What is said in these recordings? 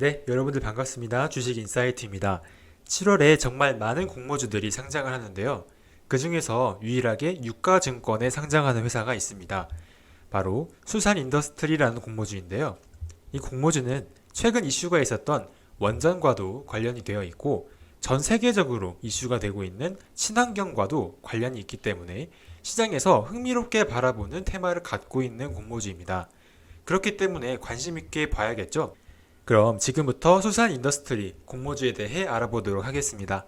네, 여러분들 반갑습니다. 주식 인사이트입니다. 7월에 정말 많은 공모주들이 상장을 하는데요. 그 중에서 유일하게 유가증권에 상장하는 회사가 있습니다. 바로 수산인더스트리라는 공모주인데요. 이 공모주는 최근 이슈가 있었던 원전과도 관련이 되어 있고 전 세계적으로 이슈가 되고 있는 친환경과도 관련이 있기 때문에 시장에서 흥미롭게 바라보는 테마를 갖고 있는 공모주입니다. 그렇기 때문에 관심 있게 봐야겠죠? 그럼 지금부터 수산 인더스트리 공모주에 대해 알아보도록 하겠습니다.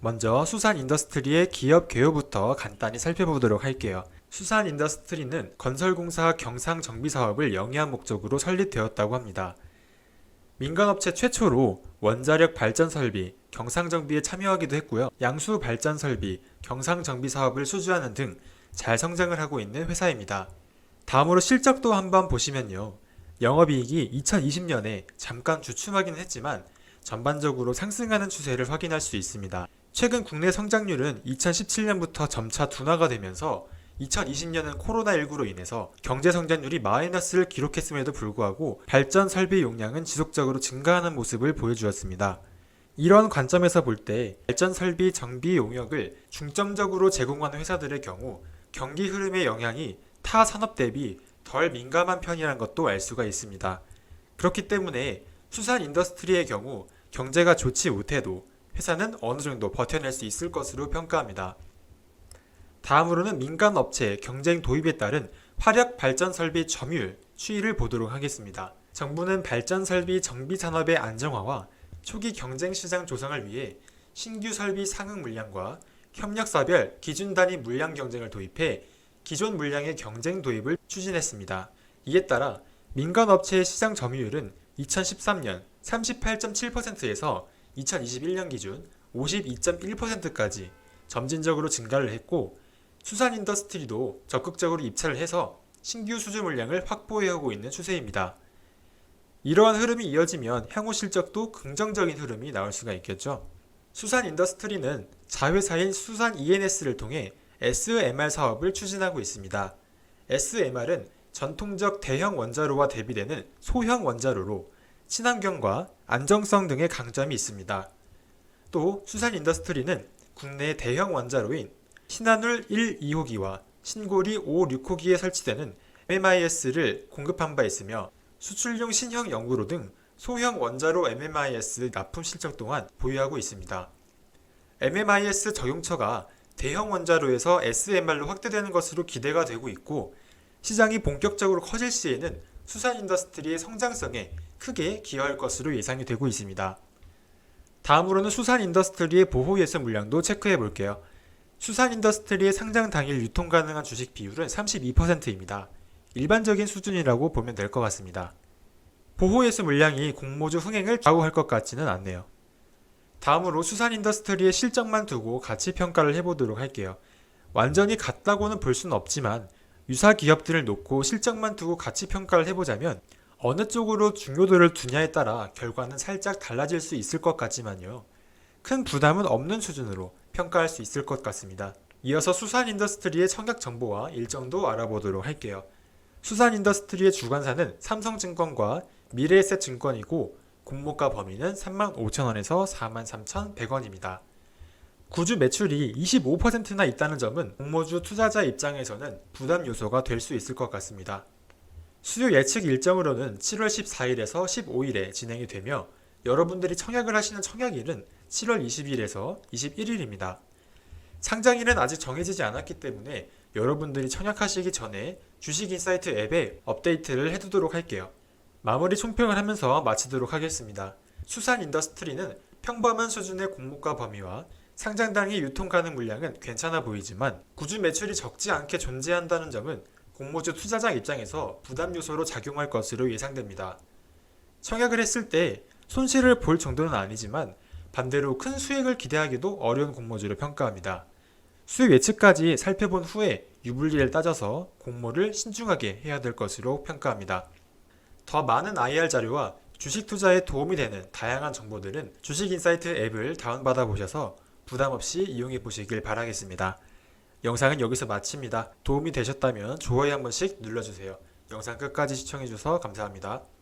먼저 수산 인더스트리의 기업 개요부터 간단히 살펴보도록 할게요. 수산 인더스트리는 건설공사 경상 정비 사업을 영위한 목적으로 설립되었다고 합니다. 민간업체 최초로 원자력 발전 설비, 경상 정비에 참여하기도 했고요. 양수 발전 설비, 경상 정비 사업을 수주하는 등 잘 성장을 하고 있는 회사입니다. 다음으로 실적도 한번 보시면요. 영업이익이 2020년에 잠깐 주춤하기는 했지만 전반적으로 상승하는 추세를 확인할 수 있습니다. 최근 국내 성장률은 2017년부터 점차 둔화가 되면서 2020년은 코로나19로 인해서 경제 성장률이 마이너스를 기록했음에도 불구하고 발전 설비 용량은 지속적으로 증가하는 모습을 보여주었습니다. 이런 관점에서 볼 때 발전 설비 정비 용역을 중점적으로 제공하는 회사들의 경우 경기 흐름의 영향이 타 산업 대비 덜 민감한 편이라는 것도 알 수가 있습니다. 그렇기 때문에 수산 인더스트리의 경우 경제가 좋지 못해도 회사는 어느 정도 버텨낼 수 있을 것으로 평가합니다. 다음으로는 민간 업체 경쟁 도입에 따른 화력 발전 설비 점유율 추이를 보도록 하겠습니다. 정부는 발전 설비 정비 산업의 안정화와 초기 경쟁 시장 조성을 위해 신규 설비 상응 물량과 협력사별 기준 단위 물량 경쟁을 도입해 기존 물량의 경쟁 도입을 추진했습니다. 이에 따라 민간 업체의 시장 점유율은 2013년 38.7%에서 2021년 기준 52.1%까지 점진적으로 증가를 했고 수산 인더스트리도 적극적으로 입찰을 해서 신규 수주 물량을 확보해오고 있는 추세입니다. 이러한 흐름이 이어지면 향후 실적도 긍정적인 흐름이 나올 수가 있겠죠. 수산 인더스트리는 자회사인 수산 ENS를 통해 SMR 사업을 추진하고 있습니다. SMR은 전통적 대형 원자로와 대비되는 소형 원자로로 친환경과 안정성 등의 강점이 있습니다. 또 수산 인더스트리는 국내 대형 원자로인 신한울 1, 2호기와 신고리 5, 6호기에 설치되는 MMIS를 공급한 바 있으며 수출용 신형 연구로 등 소형 원자로 MMIS 납품 실적 또한 보유하고 있습니다. MMIS 적용처가 대형 원자로에서 SMR로 확대되는 것으로 기대가 되고 있고 시장이 본격적으로 커질 시에는 수산 인더스트리의 성장성에 크게 기여할 것으로 예상이 되고 있습니다. 다음으로는 수산 인더스트리의 보호 예수 물량도 체크해 볼게요. 수산 인더스트리의 상장 당일 유통 가능한 주식 비율은 32%입니다. 일반적인 수준이라고 보면 될 것 같습니다. 보호 예수 물량이 공모주 흥행을 좌우할 것 같지는 않네요. 다음으로 수산 인더스트리의 실적만 두고 가치 평가를 해보도록 할게요. 완전히 같다고는 볼 수는 없지만 유사 기업들을 놓고 실적만 두고 가치 평가를 해보자면 어느 쪽으로 중요도를 두냐에 따라 결과는 살짝 달라질 수 있을 것 같지만요. 큰 부담은 없는 수준으로 평가할 수 있을 것 같습니다. 이어서 수산 인더스트리의 청약 정보와 일정도 알아보도록 할게요. 수산 인더스트리의 주관사는 삼성증권과 미래에셋증권이고 공모가 범위는 35,000원에서 43,100원입니다. 구주 매출이 25%나 있다는 점은 공모주 투자자 입장에서는 부담 요소가 될 수 있을 것 같습니다. 수요 예측 일정으로는 7월 14일에서 15일에 진행이 되며 여러분들이 청약을 하시는 청약일은 7월 20일에서 21일입니다. 상장일은 아직 정해지지 않았기 때문에 여러분들이 청약하시기 전에 주식인사이트 앱에 업데이트를 해두도록 할게요. 마무리 총평을 하면서 마치도록 하겠습니다. 수산 인더스트리는 평범한 수준의 공모가 범위와 상장 당일 유통 가능 물량은 괜찮아 보이지만 구주 매출이 적지 않게 존재한다는 점은 공모주 투자자 입장에서 부담 요소로 작용할 것으로 예상됩니다. 청약을 했을 때 손실을 볼 정도는 아니지만 반대로 큰 수익을 기대하기도 어려운 공모주로 평가합니다. 수익 예측까지 살펴본 후에 유불리를 따져서 공모를 신중하게 해야 될 것으로 평가합니다. 더 많은 IR 자료와 주식 투자에 도움이 되는 다양한 정보들은 주식인사이트 앱을 다운받아 보셔서 부담 없이 이용해 보시길 바라겠습니다. 영상은 여기서 마칩니다. 도움이 되셨다면 좋아요 한 번씩 눌러주세요. 영상 끝까지 시청해 주셔서 감사합니다.